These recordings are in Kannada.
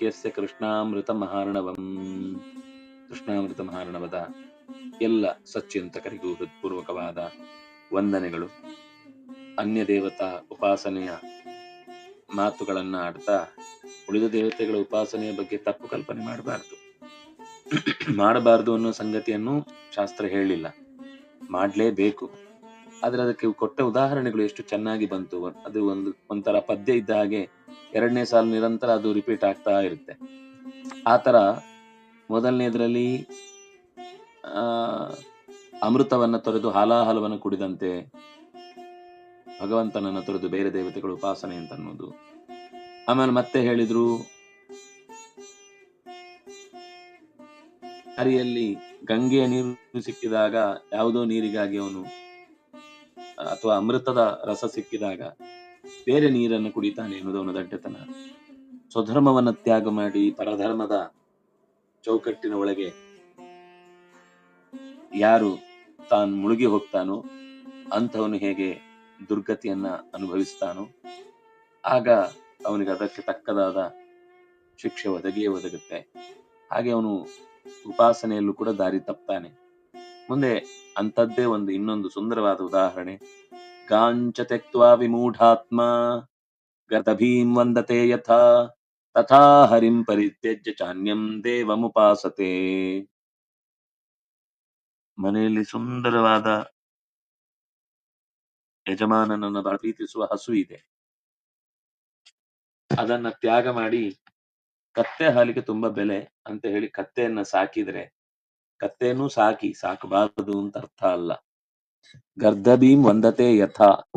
ಗುಹ್ಯಸ್ಯ ಕೃಷ್ಣಾಮೃತ ಮಹಾರ್ಣವಂ ಕೃಷ್ಣಾಮೃತ ಮಹಾರ್ಣವದ ಎಲ್ಲ ಸಚ್ಚಿಂತಕರಿಗೂ ಹೃತ್ಪೂರ್ವಕವಾದ ವಂದನೆಗಳು. ಅನ್ಯ ದೇವತಾ ಉಪಾಸನೆಯ ಮಾತುಗಳನ್ನು ಆಡ್ತಾ ಉಳಿದ ದೇವತೆಗಳ ಉಪಾಸನೆಯ ಬಗ್ಗೆ ತಪ್ಪು ಕಲ್ಪನೆ ಮಾಡಬಾರ್ದು. ಮಾಡಬಾರ್ದು ಅನ್ನೋ ಸಂಗತಿಯನ್ನು ಶಾಸ್ತ್ರ ಹೇಳಿಲ್ಲ. ಮಾಡ್ಲೇಬೇಕು. ಆದ್ರೆ ಅದಕ್ಕೆ ಕೊಟ್ಟ ಉದಾಹರಣೆಗಳು ಎಷ್ಟು ಚೆನ್ನಾಗಿ ಬಂತು. ಅದು ಒಂದು, ಒಂಥರ ಪದ್ಯ ಇದ್ದ ಹಾಗೆ ಎರಡನೇ ಸಾಲು ನಿರಂತರ ಅದು ರಿಪೀಟ್ ಆಗ್ತಾ ಇರುತ್ತೆ. ಆತರ ಮೊದಲನೇದ್ರಲ್ಲಿ, ಆ, ಅಮೃತವನ್ನ ತೊರೆದು ಹಾಲಾಹಲವನ್ನು ಕುಡಿದಂತೆ ಭಗವಂತನನ್ನ ತೊರೆದು ಬೇರೆ ದೇವತೆಗಳು ಉಪಾಸನೆ ಅಂತ ಅನ್ನೋದು. ಆಮೇಲೆ ಮತ್ತೆ ಹೇಳಿದ್ರು, ಹರಿಯಲ್ಲಿ ಗಂಗೆಯ ನೀರು ಸಿಕ್ಕಿದಾಗ ಯಾವುದೋ ನೀರಿಗಾಗಿ ಅವನು ಅಥವಾ ಅಮೃತದ ರಸ ಸಿಕ್ಕಿದಾಗ ಬೇರೆ ನೀರನ್ನು ಕುಡಿತಾನೆ ಎನ್ನುವುದು ಅವನ ದಡ್ಡತನ. ಸ್ವಧರ್ಮವನ್ನು ತ್ಯಾಗ ಮಾಡಿ ಪರಧರ್ಮದ ಚೌಕಟ್ಟಿನ ಒಳಗೆ ಯಾರು ತಾನು ಮುಳುಗಿ ಹೋಗ್ತಾನೋ ಅಂಥವನು ಹೇಗೆ ದುರ್ಗತಿಯನ್ನ ಅನುಭವಿಸ್ತಾನೋ, ಆಗ ಅವನಿಗೆ ಅದಕ್ಕೆ ತಕ್ಕದಾದ ಶಿಕ್ಷೆ ಒದಗಿಯೇ ಒದಗುತ್ತೆ. ಹಾಗೆ ಅವನು ಉಪಾಸನೆಯಲ್ಲೂ ಕೂಡ ದಾರಿ ತಪ್ತಾನೆ. ಮುಂದೆ ಅಂಥದ್ದೇ ಒಂದು ಇನ್ನೊಂದು ಸುಂದರವಾದ ಉದಾಹರಣೆ. ಗಾಂಚ ತೆಕ್ವಾ ವಿಮೂಢಾತ್ಮ ಗತಭೀಂ ವಂದತೆ ಯಥಾ, ತಥಾ ಹರಿಂ ಪರಿತ್ಯಜ್ಯ ಚಾನ್ಯಂ ದೇವಮುಪಾಸತೆ. ಮನೆಯಲ್ಲಿ ಸುಂದರವಾದ ಯಜಮಾನನನ್ನು ಪ್ರೀತಿಸುವ ಹಸು ಇದೆ. ಅದನ್ನ ತ್ಯಾಗ ಮಾಡಿ ಕತ್ತೆ ಹಾಲಿಗೆ ತುಂಬಾ ಬೆಲೆ ಅಂತ ಹೇಳಿ ಕತ್ತೆಯನ್ನ ಸಾಕಿದ್ರೆ ಕತ್ತೆಯನ್ನು ಸಾಕಿ, ಸಾಕಬಾರದು ಅಂತ ಅರ್ಥ ಅಲ್ಲ. ಗರ್ಧಭೀಮ್ ವಂದತೆ ಯಥಾ.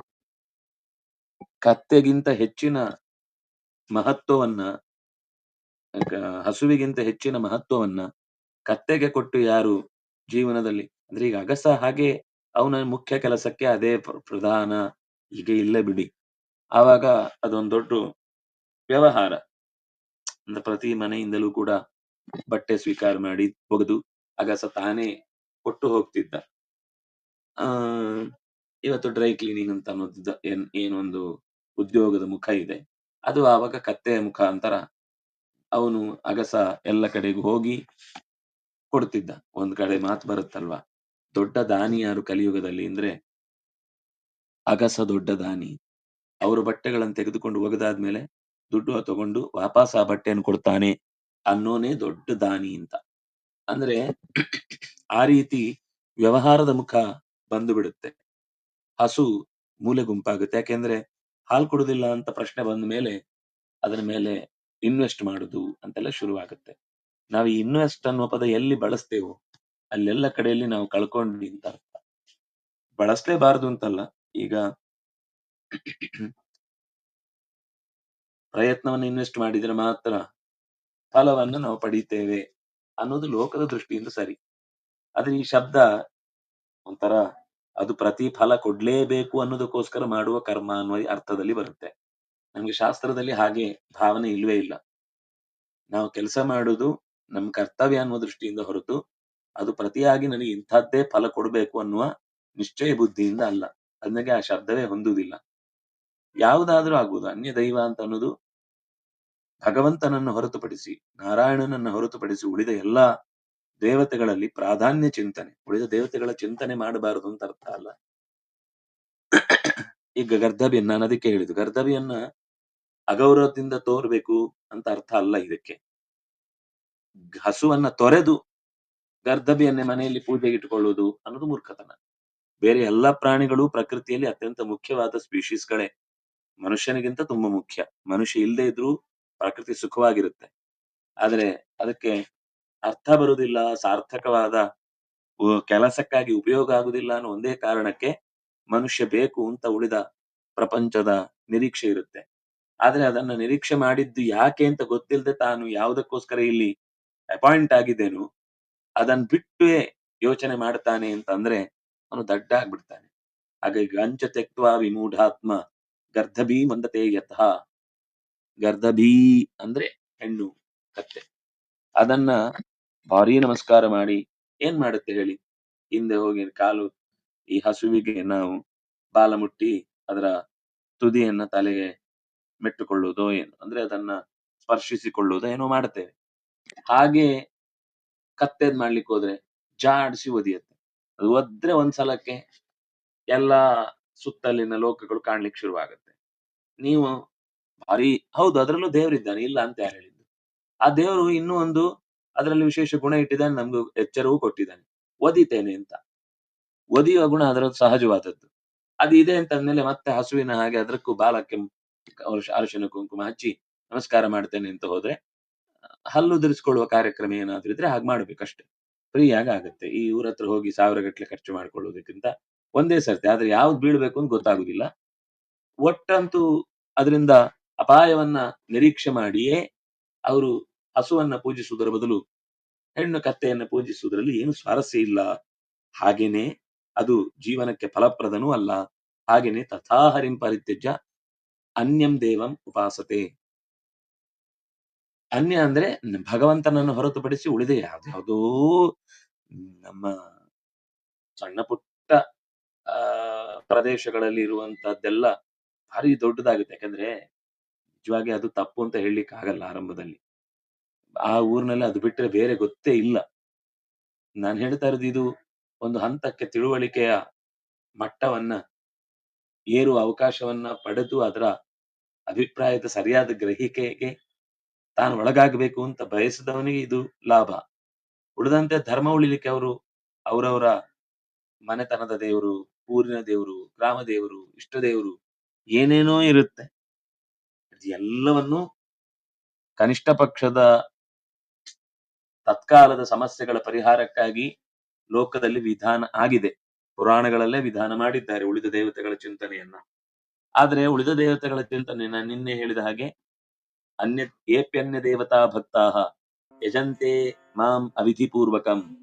ಕತ್ತೆಗಿಂತ ಹೆಚ್ಚಿನ ಮಹತ್ವವನ್ನ ಹಸುವಿಗಿಂತ ಹೆಚ್ಚಿನ ಮಹತ್ವವನ್ನ ಕತ್ತೆಗೆ ಕೊಟ್ಟು ಯಾರು ಜೀವನದಲ್ಲಿ? ಅಂದ್ರೆ ಈಗ ಅಗಸ ಹಾಗೆ ಅವನ ಮುಖ್ಯ ಕೆಲಸಕ್ಕೆ ಅದೇ ಪ್ರ- ಪ್ರಧಾನ ಈಗ ಇಲ್ಲ ಬಿಡಿ. ಆವಾಗ ಅದೊಂದು ದೊಡ್ಡ ವ್ಯವಹಾರ. ಅಂದ್ರೆ ಪ್ರತಿ ಮನೆಯಿಂದಲೂ ಕೂಡ ಬಟ್ಟೆ ಸ್ವೀಕಾರ ಮಾಡಿ ಒಗೆದು ಅಗಸ ತಾನೇ ಕೊಟ್ಟು ಹೋಗ್ತಿದ್ದ. ಆ, ಇವತ್ತು ಡ್ರೈ ಕ್ಲೀನಿಂಗ್ ಅಂತ ಅನ್ನೋದು ದ- ಏನ್, ಏನೊಂದು ಉದ್ಯೋಗದ ಮುಖ ಇದೆ. ಅದು ಆವಾಗ ಕತ್ತೆಯ ಮುಖಾಂತರ ಅವನು ಅಗಸ ಎಲ್ಲ ಕಡೆಗೂ ಹೋಗಿ ಕೊಡ್ತಿದ್ದ. ಒಂದ್ ಕಡೆ ಮಾತು ಬರುತ್ತಲ್ವಾ? ದೊಡ್ಡ ದಾನಿ ಯಾರು ಕಲಿಯುಗದಲ್ಲಿ ಅಂದ್ರೆ ಅಗಸ ದೊಡ್ಡ ದಾನಿ. ಅವರು ಬಟ್ಟೆಗಳನ್ನು ತೆಗೆದುಕೊಂಡು ಒಗೆದಾದ್ಮೇಲೆ ದುಡ್ಡು ತಗೊಂಡು ವಾಪಸ್ ಆ ಬಟ್ಟೆಯನ್ನು ಕೊಡ್ತಾನೆ ಅನ್ನೋನೇ ದೊಡ್ಡ ದಾನಿ ಅಂತ. ಅಂದ್ರೆ ಆ ರೀತಿ ವ್ಯವಹಾರದ ಮುಖ ಬಂದು ಬಿಡುತ್ತೆ ಹಸು ಮೂಲೆ ಗುಂಪಾಗುತ್ತೆ. ಯಾಕೆಂದ್ರೆ ಹಾಲು ಕೊಡುದಿಲ್ಲ ಅಂತ ಪ್ರಶ್ನೆ ಬಂದ ಮೇಲೆ ಅದರ ಮೇಲೆ ಇನ್ವೆಸ್ಟ್ ಮಾಡುದು ಅಂತೆಲ್ಲ ಶುರುವಾಗುತ್ತೆ. ನಾವು ಈ ಇನ್ವೆಸ್ಟ್ ಅನ್ನುವ ಪದ ಎಲ್ಲಿ ಬಳಸ್ತೇವೋ ಅಲ್ಲೆಲ್ಲ ಕಡೆಯಲ್ಲಿ ನಾವು ಕಳ್ಕೊಂಡ್ವಿ ಅಂತ ಅರ್ಥ. ಬಳಸಲೇಬಾರದು ಅಂತಲ್ಲ. ಈಗ ಪ್ರಯತ್ನವನ್ನು ಇನ್ವೆಸ್ಟ್ ಮಾಡಿದ್ರೆ ಮಾತ್ರ ಫಲವನ್ನು ನಾವು ಪಡಿತೇವೆ. ಅನ್ನೋದು ಲೋಕದ ದೃಷ್ಟಿಯಿಂದ ಸರಿ. ಆದ್ರೆ ಈ ಶಬ್ದ ಒಂಥರ ಅದು ಪ್ರತಿಫಲ ಕೊಡ್ಲೇಬೇಕು ಅನ್ನೋದಕ್ಕೋಸ್ಕರ ಮಾಡುವ ಕರ್ಮ ಅನ್ನುವ ಅರ್ಥದಲ್ಲಿ ಬರುತ್ತೆ. ನಮ್ಗೆ ಶಾಸ್ತ್ರದಲ್ಲಿ ಹಾಗೆ ಭಾವನೆ ಇಲ್ವೇ ಇಲ್ಲ. ನಾವು ಕೆಲಸ ಮಾಡುದು ನಮ್ ಕರ್ತವ್ಯ ಅನ್ನುವ ದೃಷ್ಟಿಯಿಂದ ಹೊರತು ಅದು ಪ್ರತಿಯಾಗಿ ನನಗೆ ಇಂಥದ್ದೇ ಫಲ ಕೊಡಬೇಕು ಅನ್ನುವ ನಿಶ್ಚಯ ಬುದ್ಧಿಯಿಂದ ಅಲ್ಲ. ಅದಕ್ಕೆ ಆ ಶಬ್ದವೇ ಹೊಂದುವುದಿಲ್ಲ. ಯಾವುದಾದ್ರೂ ಆಗ್ಬೋದು ಅನ್ಯ ದೈವ ಅಂತ ಅನ್ನೋದು ಭಗವಂತನನ್ನು ಹೊರತುಪಡಿಸಿ, ನಾರಾಯಣನನ್ನು ಹೊರತುಪಡಿಸಿ ಉಳಿದ ಎಲ್ಲಾ ದೇವತೆಗಳಲ್ಲಿ ಪ್ರಾಧಾನ್ಯ ಚಿಂತನೆ. ಉಳಿದ ದೇವತೆಗಳ ಚಿಂತನೆ ಮಾಡಬಾರದು ಅಂತ ಅರ್ಥ ಅಲ್ಲ? ಈಗ ಗರ್ಧಬಿಯನ್ನ ನಾನು ಅದಕ್ಕೆ ಹೇಳಿದ್ದು ಗರ್ಧಬಿಯನ್ನ ಅಗೌರವದಿಂದ ತೋರ್ಬೇಕು ಅಂತ ಅರ್ಥ ಅಲ್ಲ ಇದಕ್ಕೆ. ಹಸುವನ್ನ ತೊರೆದು ಗರ್ಧಬಿಯನ್ನೇ ಮನೆಯಲ್ಲಿ ಪೂಜೆಗೆ ಇಟ್ಟುಕೊಳ್ಳುವುದು ಅನ್ನೋದು ಮೂರ್ಖತನ. ಬೇರೆ ಎಲ್ಲಾ ಪ್ರಾಣಿಗಳು ಪ್ರಕೃತಿಯಲ್ಲಿ ಅತ್ಯಂತ ಮುಖ್ಯವಾದ ಸ್ಪೀಶೀಸ್ಗಳೇ ಮನುಷ್ಯನಿಗಿಂತ ತುಂಬಾ ಮುಖ್ಯ. ಮನುಷ್ಯ ಇಲ್ಲದೆ ಇದ್ರೂ ಪ್ರಕೃತಿ ಸುಖವಾಗಿರುತ್ತೆ. ಆದ್ರೆ ಅದಕ್ಕೆ ಅರ್ಥ ಬರುವುದಿಲ್ಲ, ಸಾರ್ಥಕವಾದ ಕೆಲಸಕ್ಕಾಗಿ ಉಪಯೋಗ ಆಗುದಿಲ್ಲ ಅನ್ನೋ ಒಂದೇ ಕಾರಣಕ್ಕೆ ಮನುಷ್ಯ ಬೇಕು ಅಂತ ಉಳಿದ ಪ್ರಪಂಚದ ನಿರೀಕ್ಷೆ ಇರುತ್ತೆ. ಆದ್ರೆ ಅದನ್ನ ನಿರೀಕ್ಷೆ ಮಾಡಿದ್ದು ಯಾಕೆ ಅಂತ ಗೊತ್ತಿಲ್ಲದೆ ತಾನು ಯಾವುದಕ್ಕೋಸ್ಕರ ಇಲ್ಲಿ ಅಪಾಯಿಂಟ್ ಆಗಿದ್ದೇನು ಅದನ್ನ ಬಿಟ್ಟು ಯೋಚನೆ ಮಾಡ್ತಾನೆ ಅಂತಂದ್ರೆ ಅವನು ದಡ್ಡ ಆಗ್ಬಿಡ್ತಾನೆ ಹಾಗಾಗಿ ಗಂಚ ತೆಕ್ವಾ ವಿಮೂಢಾತ್ಮ ಗರ್ಧಭೀ ಮಂದತೆ ಯತಃ. ಗರ್ಧಭೀ ಅಂದ್ರೆ ಹೆಣ್ಣು, ಕತ್ತೆ. ಅದನ್ನ ಭಾರಿ ನಮಸ್ಕಾರ ಮಾಡಿ ಏನ್ ಮಾಡುತ್ತೆ ಹೇಳಿ? ಹಿಂದೆ ಹೋಗಿ ಕಾಲು, ಈ ಹಸುವಿಗೆ ನಾವು ಬಾಲ ಮುಟ್ಟಿ ಅದರ ತುದಿಯನ್ನ ತಲೆಗೆ ಮೆಟ್ಟುಕೊಳ್ಳುವುದೋ ಏನು, ಅಂದ್ರೆ ಅದನ್ನ ಸ್ಪರ್ಶಿಸಿಕೊಳ್ಳುವುದೋ ಏನೋ ಮಾಡುತ್ತೇವೆ. ಹಾಗೆ ಕತ್ತೆದ್ ಮಾಡ್ಲಿಕ್ಕೆ ಹೋದ್ರೆ ಜಾಡಿಸಿ ಒದಿಯುತ್ತೆ. ಅದು ಒದ್ರೆ ಒಂದ್ಸಲಕ್ಕೆ ಎಲ್ಲಾ ಸುತ್ತಲಿನ ಲೋಕಗಳು ಕಾಣ್ಲಿಕ್ಕೆ ಶುರುವಾಗುತ್ತೆ. ನೀವು ಭಾರಿ, ಹೌದು ಅದರಲ್ಲೂ ದೇವರಿದ್ದಾನೆ ಇಲ್ಲ ಅಂತ ಯಾರು ಹೇಳಿದ್ದು? ಆ ದೇವರು ಇನ್ನೂ ಒಂದು ಅದರಲ್ಲಿ ವಿಶೇಷ ಗುಣ ಇಟ್ಟಿದ್ದಾನೆ, ನಮ್ಗೆ ಎಚ್ಚರವೂ ಕೊಟ್ಟಿದ್ದಾನೆ. ಒದಿತೇನೆ ಅಂತ. ಒದಿಯುವ ಗುಣ ಅದರ ಸಹಜವಾದದ್ದು. ಅದು ಇದೆ ಅಂತ ಅಂದ್ಮೇಲೆ ಮತ್ತೆ ಹಸುವಿನ ಹಾಗೆ ಅದಕ್ಕೂ ಬಾಲಕ್ಕೆ ಅರಶಿನ ಕುಂಕುಮ ಹಚ್ಚಿ ನಮಸ್ಕಾರ ಮಾಡ್ತೇನೆ ಅಂತ ಹೋದ್ರೆ, ಹಲ್ಲು ಧರಿಸ್ಕೊಳ್ಳುವ ಕಾರ್ಯಕ್ರಮ ಏನಾದ್ರೂ ಇದ್ರೆ ಹಾಗೆ ಮಾಡ್ಬೇಕಷ್ಟೇ. ಫ್ರೀ ಆಗಿ ಆಗುತ್ತೆ. ಈ ಊರ ಹತ್ರ ಹೋಗಿ ಸಾವಿರ ಗಟ್ಟಲೆ ಖರ್ಚು ಮಾಡ್ಕೊಳ್ಳೋದಕ್ಕಿಂತ ಒಂದೇ ಸರ್ತಿ. ಆದ್ರೆ ಯಾವ್ದು ಬೀಳ್ಬೇಕು ಅಂತ ಗೊತ್ತಾಗುದಿಲ್ಲ. ಒಟ್ಟಂತೂ ಅದರಿಂದ ಅಪಾಯವನ್ನ ನಿರೀಕ್ಷೆ ಮಾಡಿಯೇ ಅವರು ಹಸುವನ್ನ ಪೂಜಿಸುವುದರ ಬದಲು ಹೆಣ್ಣು ಕತ್ತೆಯನ್ನು ಪೂಜಿಸುವುದರಲ್ಲಿ ಏನು ಸ್ವಾರಸ್ಯ ಇಲ್ಲ. ಹಾಗೇನೆ ಅದು ಜೀವನಕ್ಕೆ ಫಲಪ್ರದನೂ ಅಲ್ಲ. ಹಾಗೇನೆ ತಥಾಹರಿಂ ಪರಿತ್ಯಜ್ಯ ಅನ್ಯಂ ದೇವಂ ಉಪಾಸತೆ. ಅನ್ಯ ಅಂದ್ರೆ ಭಗವಂತನನ್ನು ಹೊರತುಪಡಿಸಿ ಉಳಿದ ಯಾವ್ದಾವುದೋ ನಮ್ಮ ಸಣ್ಣ ಪುಟ್ಟ, ಆ, ಪ್ರದೇಶಗಳಲ್ಲಿ ಇರುವಂತಹದ್ದೆಲ್ಲ ಭಾರಿ ದೊಡ್ಡದಾಗುತ್ತೆ. ಯಾಕಂದ್ರೆ ನಿಜವಾಗಿ ಅದು ತಪ್ಪು ಅಂತ ಹೇಳಲಿಕ್ಕೆ ಆಗಲ್ಲ ಆರಂಭದಲ್ಲಿ. ಆ ಊರಿನಲ್ಲಿ ಅದು ಬಿಟ್ಟರೆ ಬೇರೆ ಗೊತ್ತೇ ಇಲ್ಲ. ನಾನು ಹೇಳ್ತಾ ಇರೋದು ಇದು ಒಂದು ಹಂತಕ್ಕೆ ತಿಳುವಳಿಕೆಯ ಮಟ್ಟವನ್ನ, ಏರುವ ಅವಕಾಶವನ್ನ ಪಡೆದು ಅದರ ಅಭಿಪ್ರಾಯದ ಸರಿಯಾದ ಗ್ರಹಿಕೆಗೆ ತಾನು ಒಳಗಾಗಬೇಕು ಅಂತ ಬಯಸಿದವನಿಗೆ ಇದು ಲಾಭ. ಉಳಿದಂತೆ ಧರ್ಮ ಉಳಿಲಿಕ್ಕೆ ಅವರು, ಅವರವರ ಮನೆತನದ ದೇವರು, ಊರಿನ ದೇವರು, ಗ್ರಾಮ ದೇವರು, ಇಷ್ಟ ದೇವರು ಏನೇನೋ ಇರುತ್ತೆ. ಎಲ್ಲವನ್ನು ಕನಿಷ್ಠ ಪಕ್ಷದ ತತ್ಕಾಲದ ಸಮಸ್ಯೆಗಳ ಪರಿಹಾರಕ್ಕಾಗಿ ಲೋಕದಲ್ಲಿ ವಿಧಾನ ಆಗಿದೆ. ಪುರಾಣಗಳಲ್ಲೇ ವಿಧಾನ ಮಾಡಿದ್ದಾರೆ ಉಳಿದ ದೇವತೆಗಳ ಚಿಂತನೆಯನ್ನ. ಆದ್ರೆ ಉಳಿದ ದೇವತೆಗಳ ಚಿಂತನೆಯನ್ನ ನಾನು ನಿನ್ನೆ ಹೇಳಿದ ಹಾಗೆ, ಅನ್ಯ, ಏಪ್ಯನ್ಯ ದೇವತಾ ಭಕ್ತಾಹ, ಯಜಂತೆ ಮಾಂ ಅವಿಧಿಪೂರ್ವಕಂ.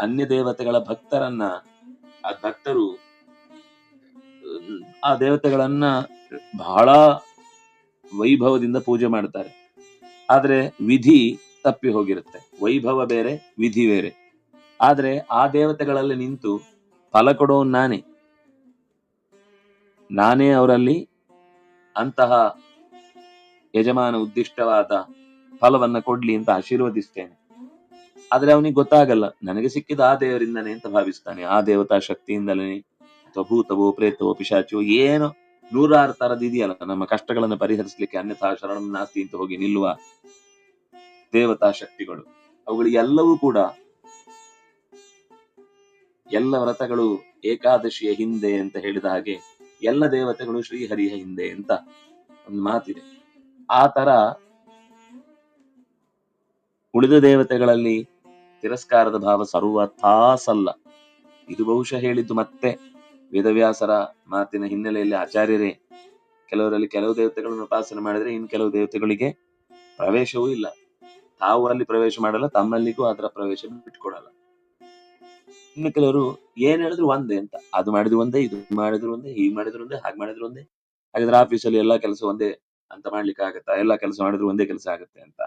ಅನ್ಯ ದೇವತೆಗಳ ಭಕ್ತರನ್ನ, ಆ ಭಕ್ತರು ಆ ದೇವತೆಗಳನ್ನ ಬಹಳ ವೈಭವದಿಂದ ಪೂಜೆ ಮಾಡ್ತಾರೆ. ಆದ್ರೆ ವಿಧಿ ತಪ್ಪಿ ಹೋಗಿರುತ್ತೆ. ವೈಭವ ಬೇರೆ, ವಿಧಿ ಬೇರೆ. ಆದ್ರೆ ಆ ದೇವತೆಗಳಲ್ಲಿ ನಿಂತು ಫಲ ಕೊಡೋನ್ ನಾನೇ. ನಾನೇ ಅವರಲ್ಲಿ ಅಂತಹ ಯಜಮಾನ ಉದ್ದಿಷ್ಟವಾದ ಫಲವನ್ನ ಕೊಡ್ಲಿ ಅಂತ ಆಶೀರ್ವದಿಸ್ತೇನೆ. ಆದ್ರೆ ಅವನಿಗೆ ಗೊತ್ತಾಗಲ್ಲ, ನನಗೆ ಸಿಕ್ಕಿದ ಆ ದೇವರಿಂದನೇ ಅಂತ ಭಾವಿಸ್ತಾನೆ. ಆ ದೇವತಾ ಶಕ್ತಿಯಿಂದಲೇ ಭೂತವೋ ಪ್ರೇತವೋ ಪಿಶಾಚೋ ಏನು ನೂರಾರು ತರದ್ ಇದೆಯಲ್ಲ, ನಮ್ಮ ಕಷ್ಟಗಳನ್ನು ಪರಿಹರಿಸಲಿಕ್ಕೆ ಅನ್ಯಥಾ ಶರಣಂ ನಾಸ್ತಿ ಅಂತ ಹೋಗಿ ನಿಲ್ಲುವ ದೇವತಾ ಶಕ್ತಿಗಳು. ಅವುಗಳಿಗೆಲ್ಲವೂ ಕೂಡ ಎಲ್ಲ ವ್ರತಗಳು ಏಕಾದಶಿಯ ಹಿಂದೆ ಅಂತ ಹೇಳಿದ ಹಾಗೆ ಎಲ್ಲ ದೇವತೆಗಳು ಶ್ರೀಹರಿಯ ಹಿಂದೆ ಅಂತ ಒಂದು ಮಾತಿದೆ. ಆ ತರ ಉಳಿದ ದೇವತೆಗಳಲ್ಲಿ ತಿರಸ್ಕಾರದ ಭಾವ ಸರ್ವಥಾ ಸಲ್ಲ. ಇದು ಬಹುಶಃ ಹೇಳಿದ್ದು ಮತ್ತೆ ವೇದವ್ಯಾಸರ ಮಾತಿನ ಹಿನ್ನೆಲೆಯಲ್ಲಿ ಆಚಾರ್ಯರೇ, ಕೆಲವರಲ್ಲಿ ಕೆಲವು ದೇವತೆಗಳನ್ನು ಉಪಾಸನೆ ಮಾಡಿದ್ರೆ ಇನ್ ಕೆಲವು ದೇವತೆಗಳಿಗೆ ಪ್ರವೇಶವೂ ಇಲ್ಲ. ತಾವು ಅಲ್ಲಿ ಪ್ರವೇಶ ಮಾಡಲ್ಲ, ತಮ್ಮಲ್ಲಿಗೂ ಅದರ ಪ್ರವೇಶ ಬಿಟ್ಕೊಡಲ್ಲ ಇನ್ನು ಕೆಲವರು ಏನ್ ಹೇಳಿದ್ರು ಒಂದೇ ಅಂತ. ಅದು ಮಾಡಿದ್ರು ಒಂದೇ, ಇದು ಮಾಡಿದ್ರು ಒಂದೇ, ಹೀಗ್ ಮಾಡಿದ್ರು ಒಂದೇ, ಹಾಗೆ ಮಾಡಿದ್ರು ಒಂದೇ. ಹಾಗಾದ್ರೆ ಆಫೀಸಲ್ಲಿ ಎಲ್ಲಾ ಕೆಲಸ ಒಂದೇ ಅಂತ ಮಾಡ್ಲಿಕ್ಕೆ ಆಗತ್ತಾ? ಎಲ್ಲಾ ಕೆಲಸ ಮಾಡಿದ್ರು ಒಂದೇ ಕೆಲಸ ಆಗುತ್ತೆ ಅಂತ.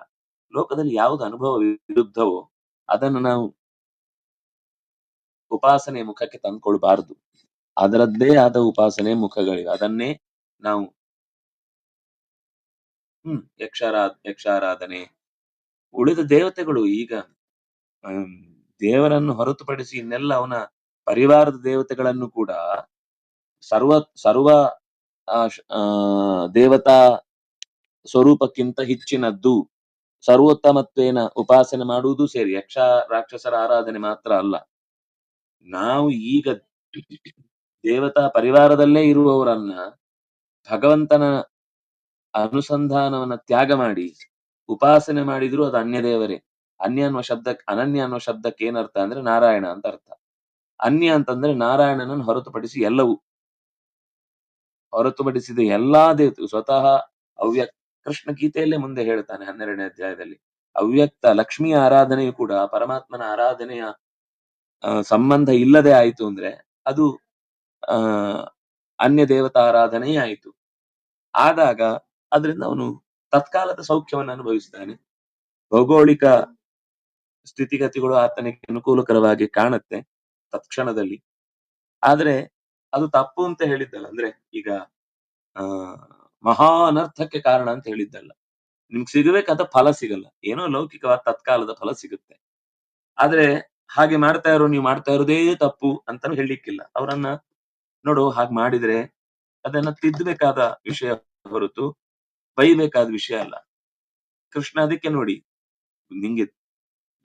ಲೋಕದಲ್ಲಿ ಯಾವ್ದು ಅನುಭವ ವಿರುದ್ಧವೋ ಅದನ್ನು ನಾವು ಉಪಾಸನೆ ಮುಖಕ್ಕೆ ತಂದ್ಕೊಳ್ಬಾರದು. ಅದರದ್ದೇ ಆದ ಉಪಾಸನೆ ಮುಖಗಳಿವೆ. ಅದನ್ನೇ ನಾವು ಹ್ಮ್, ಯಕ್ಷಾರಾ, ಯಕ್ಷಾರಾಧನೆ, ಉಳಿದ ದೇವತೆಗಳು ಈಗ ದೇವರನ್ನು ಹೊರತುಪಡಿಸಿ ಇನ್ನೆಲ್ಲ ಅವನ ಪರಿವಾರದ ದೇವತೆಗಳನ್ನು ಕೂಡ ಸರ್ವ ಸರ್ವ ದೇವತಾ ಸ್ವರೂಪಕ್ಕಿಂತ ಹೆಚ್ಚಿನದ್ದು ಸರ್ವೋತ್ತಮತ್ವೇನ ಉಪಾಸನೆ ಮಾಡುವುದು ಸೇರಿ, ಯಕ್ಷ, ರಾಕ್ಷಸರ ಆರಾಧನೆ ಮಾತ್ರ ಅಲ್ಲ. ನಾವು ಈಗ ದೇವತಾ ಪರಿವಾರದಲ್ಲೇ ಇರುವವರನ್ನ ಭಗವಂತನ ಅನುಸಂಧಾನವನ್ನ ತ್ಯಾಗ ಮಾಡಿ ಉಪಾಸನೆ ಮಾಡಿದ್ರು ಅದು ಅನ್ಯ ದೇವರೇ ಅನ್ಯ ಅನ್ನುವ ಶಬ್ದ ಅನನ್ಯ ಅನ್ನುವ ಶಬ್ದಕ್ಕೆ ಏನರ್ಥ ಅಂದ್ರೆ ನಾರಾಯಣ ಅಂತ ಅರ್ಥ. ಅನ್ಯ ಅಂತಂದ್ರೆ ನಾರಾಯಣನನ್ನು ಹೊರತುಪಡಿಸಿ ಎಲ್ಲವೂ. ಹೊರತುಪಡಿಸಿದ ಎಲ್ಲಾ ದೇವತೆ ಸ್ವತಃ ಅವ್ಯ, ಕೃಷ್ಣ ಗೀತೆಯಲ್ಲೇ ಮುಂದೆ ಹೇಳ್ತಾನೆ ಹನ್ನೆರಡನೇ ಅಧ್ಯಾಯದಲ್ಲಿ. ಅವ್ಯಕ್ತ ಲಕ್ಷ್ಮಿಯ ಆರಾಧನೆಯು ಕೂಡ ಪರಮಾತ್ಮನ ಆರಾಧನೆಯ ಸಂಬಂಧ ಇಲ್ಲದೆ ಆಯಿತು ಅಂದ್ರೆ ಅದು ಆ ಅನ್ಯ ದೇವತಾ ಆರಾಧನೆಯೇ ಆಯಿತು. ಆದಾಗ ಅದರಿಂದ ಅವನು ತತ್ಕಾಲದ ಸೌಖ್ಯವನ್ನು ಅನುಭವಿಸ್ತಾನೆ. ಭೌಗೋಳಿಕ ಸ್ಥಿತಿಗತಿಗಳು ಆತನಿಗೆ ಅನುಕೂಲಕರವಾಗಿ ಕಾಣುತ್ತೆ ತತ್ಕ್ಷಣದಲ್ಲಿ. ಆದ್ರೆ ಅದು ತಪ್ಪು ಅಂತ ಹೇಳಿದ್ದಲ್ಲ, ಅಂದ್ರೆ ಈಗ, ಆ ಮಹಾ ಅನರ್ಥಕ್ಕೆ ಕಾರಣ ಅಂತ ಹೇಳಿದ್ದಲ್ಲ. ನಿಮ್ಗೆ ಸಿಗಬೇಕಾದ ಫಲ ಸಿಗಲ್ಲ. ಏನೋ ಲೌಕಿಕವಾದ ತತ್ಕಾಲದ ಫಲ ಸಿಗುತ್ತೆ. ಆದ್ರೆ ಹಾಗೆ ಮಾಡ್ತಾ ಇರೋ ನೀವು ಮಾಡ್ತಾ ಇರೋದೇ ತಪ್ಪು ಅಂತಾನು ಹೇಳಲಿಕ್ಕಿಲ್ಲ ಅವರನ್ನ ನೋಡು ಹಾಗ್ ಮಾಡಿದ್ರೆ ಅದನ್ನ ತಿದ್ದಬೇಕಾದ ವಿಷಯ ಹೊರತು ಬೈಬೇಕಾದ ವಿಷಯ ಅಲ್ಲ. ಕೃಷ್ಣ ಅದಕ್ಕೆ ನೋಡಿ, ನಿಂಗೆ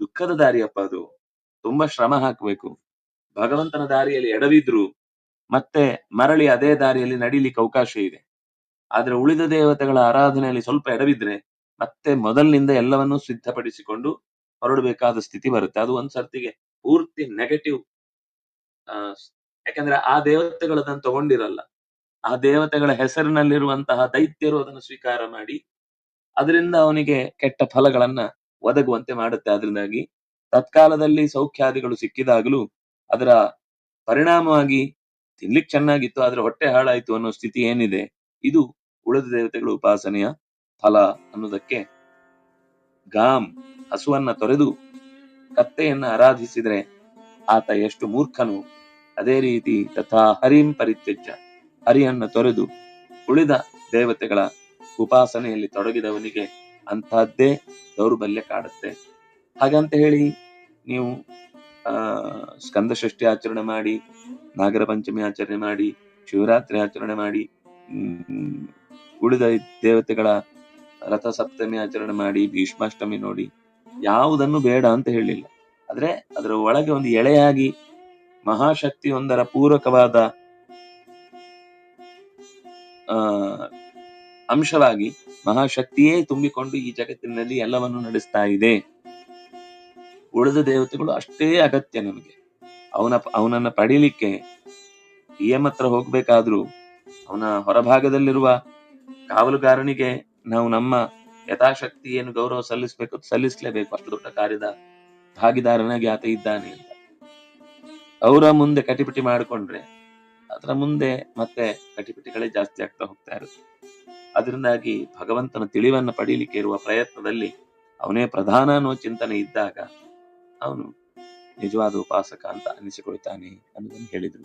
ದುಃಖದ ದಾರಿಯಪ್ಪ ಅದು. ತುಂಬಾ ಶ್ರಮ ಹಾಕ್ಬೇಕು. ಭಗವಂತನ ದಾರಿಯಲ್ಲಿ ಎಡವಿದ್ರು ಮತ್ತೆ ಮರಳಿ ಅದೇ ದಾರಿಯಲ್ಲಿ ನಡೀಲಿಕ್ಕೆ ಅವಕಾಶ ಇದೆ. ಆದ್ರೆ ಉಳಿದ ದೇವತೆಗಳ ಆರಾಧನೆಯಲ್ಲಿ ಸ್ವಲ್ಪ ಎಡವಿದ್ರೆ ಮತ್ತೆ ಮೊದಲಿನಿಂದ ಎಲ್ಲವನ್ನೂ ಸಿದ್ಧಪಡಿಸಿಕೊಂಡು ಹೊರಡಬೇಕಾದ ಸ್ಥಿತಿ ಬರುತ್ತೆ. ಅದು ಒಂದ್ ಸರ್ತಿಗೆ ಪೂರ್ತಿ ನೆಗೆಟಿವ್ ಯಾಕಂದ್ರೆ ಆ ದೇವತೆಗಳು ಅದನ್ನು ತಗೊಂಡಿರಲ್ಲ. ಆ ದೇವತೆಗಳ ಹೆಸರಿನಲ್ಲಿರುವಂತಹ ದೈತ್ಯರು ಅದನ್ನು ಸ್ವೀಕಾರ ಮಾಡಿ, ಅದರಿಂದ ಅವನಿಗೆ ಕೆಟ್ಟ ಫಲಗಳನ್ನ ಒದಗುವಂತೆ ಮಾಡುತ್ತೆ. ಅದರಿಂದಾಗಿ ತತ್ಕಾಲದಲ್ಲಿ ಸೌಖ್ಯಾದಿಗಳು ಸಿಕ್ಕಿದಾಗಲೂ ಅದರ ಪರಿಣಾಮವಾಗಿ ತಿನ್ಲಿಕ್ ಚೆನ್ನಾಗಿತ್ತು, ಆದ್ರೆ ಹೊಟ್ಟೆ ಹಾಳಾಯ್ತು ಅನ್ನೋ ಸ್ಥಿತಿ ಏನಿದೆ, ಇದು ಉಳಿದ ದೇವತೆಗಳ ಉಪಾಸನೆಯ ಫಲ ಅನ್ನೋದಕ್ಕೆ ಗಾಮ್ ಹಸುವನ್ನ ತೊರೆದು ಕತ್ತೆಯನ್ನ ಆರಾಧಿಸಿದ್ರೆ ಆತ ಎಷ್ಟು ಮೂರ್ಖನು ಅದೇ ರೀತಿ ತಥಾ ಹರಿಂ ಪರಿತ್ಯಜ್ಯ. ಹರಿಯನ್ನು ತೊರೆದು ಉಳಿದ ದೇವತೆಗಳ ಉಪಾಸನೆಯಲ್ಲಿ ತೊಡಗಿದವನಿಗೆ ಅಂತಹದ್ದೇ ದೌರ್ಬಲ್ಯ ಕಾಡುತ್ತೆ. ಹಾಗಂತ ಹೇಳಿ ನೀವು, ಆ ಸ್ಕಂದ ಷಷ್ಠಿ ಆಚರಣೆ ಮಾಡಿ, ನಾಗರ ಪಂಚಮಿ ಆಚರಣೆ ಮಾಡಿ, ಶಿವರಾತ್ರಿ ಆಚರಣೆ ಮಾಡಿ ಉಳಿದ ದೇವತೆಗಳ ರಥಸಪ್ತಮಿ ಆಚರಣೆ ಮಾಡಿ, ಭೀಷ್ಮಾಷ್ಟಮಿ ನೋಡಿ, ಯಾವುದನ್ನು ಬೇಡ ಅಂತ ಹೇಳಿಲ್ಲ. ಆದ್ರೆ ಅದರ ಒಳಗೆ ಒಂದು ಎಳೆಯಾಗಿ ಮಹಾಶಕ್ತಿ ಒಂದರ ಪೂರಕವಾದ ಅಂಶವಾಗಿ ಮಹಾಶಕ್ತಿಯೇ ತುಂಬಿಕೊಂಡು ಈ ಜಗತ್ತಿನಲ್ಲಿ ಎಲ್ಲವನ್ನು ನಡೆಸ್ತಾ ಇದೆ. ಉಳಿದ ದೇವತೆಗಳು ಅಷ್ಟೇ ಅಗತ್ಯ ನಮಗೆ. ಅವನ, ಅವನನ್ನ ಪಡಿಲಿಕ್ಕೆ ಎಂ ಹತ್ರ ಹೋಗ್ಬೇಕಾದ್ರೂ ಅವನ ಹೊರಭಾಗದಲ್ಲಿರುವ ಕಾವಲುಗಾರನಿಗೆ ನಾವು ನಮ್ಮ ಯಥಾಶಕ್ತಿಯನ್ನು ಗೌರವ ಸಲ್ಲಿಸಬೇಕು, ಸಲ್ಲಿಸಲೇಬೇಕು. ಅಷ್ಟು ದೊಡ್ಡ ಕಾರ್ಯದ ಭಾಗಿದಾರನಾಗಿ ಆತ ಇದ್ದಾನೆ. ಅವರ ಮುಂದೆ ಕಟಿಪಿಟಿ ಮಾಡಿಕೊಂಡ್ರೆ ಅದರ ಮುಂದೆ ಮತ್ತೆ ಕಟಿಪಿಟಿಗಳೇ ಜಾಸ್ತಿ ಆಗ್ತಾ ಹೋಗ್ತಾ ಇರುತ್ತೆ. ಅದರಿಂದಾಗಿ ಭಗವಂತನ ತಿಳಿವನ್ನ ಪಡೀಲಿಕ್ಕೆ ಇರುವ ಪ್ರಯತ್ನದಲ್ಲಿ ಅವನೇ ಪ್ರಧಾನ ಅನ್ನೋ ಚಿಂತನೆ ಇದ್ದಾಗ ಅವನು ನಿಜವಾದ ಉಪಾಸಕ ಅಂತ ಅನಿಸಿಕೊಳ್ತಾನೆ ಅನ್ನೋದನ್ನು ಹೇಳಿದ್ರು.